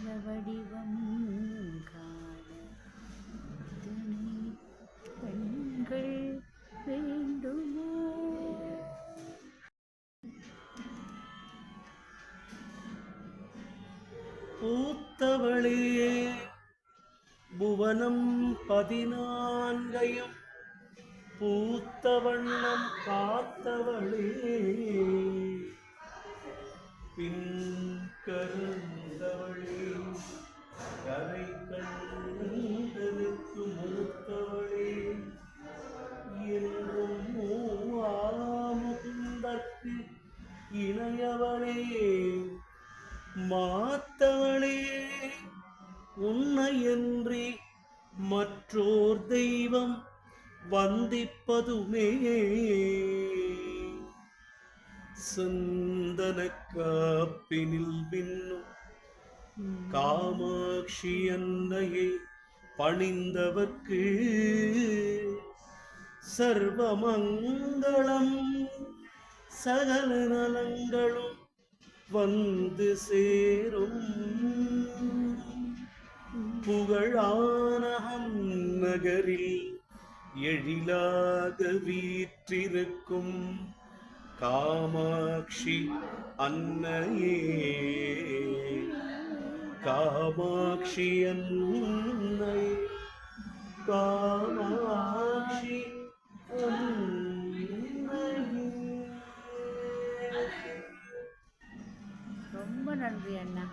வடிவம் காண கண்கள் வேண்டுமோ? பூத்தவளே புவனம் பதினான்கையும் பூத்த வண்ணம் காத்தவளே. மாத்தவளே உன்னையன்றி மற்றோர் தெய்வம் வந்திப்பதுமே. சந்தன காப்பினில் பின்னும் காமாட்சி அன்னையை பணிந்தவர்க்கு சர்வமங்களம் சகல நலங்களும் வந்து சேரும். புகழானகம் நகரில் எழிலாக வீற்றிருக்கும் காமாட்சி அன்னையே. காமாட்சி அன்னை கா ரொம்ப நன்றி அண்ணா.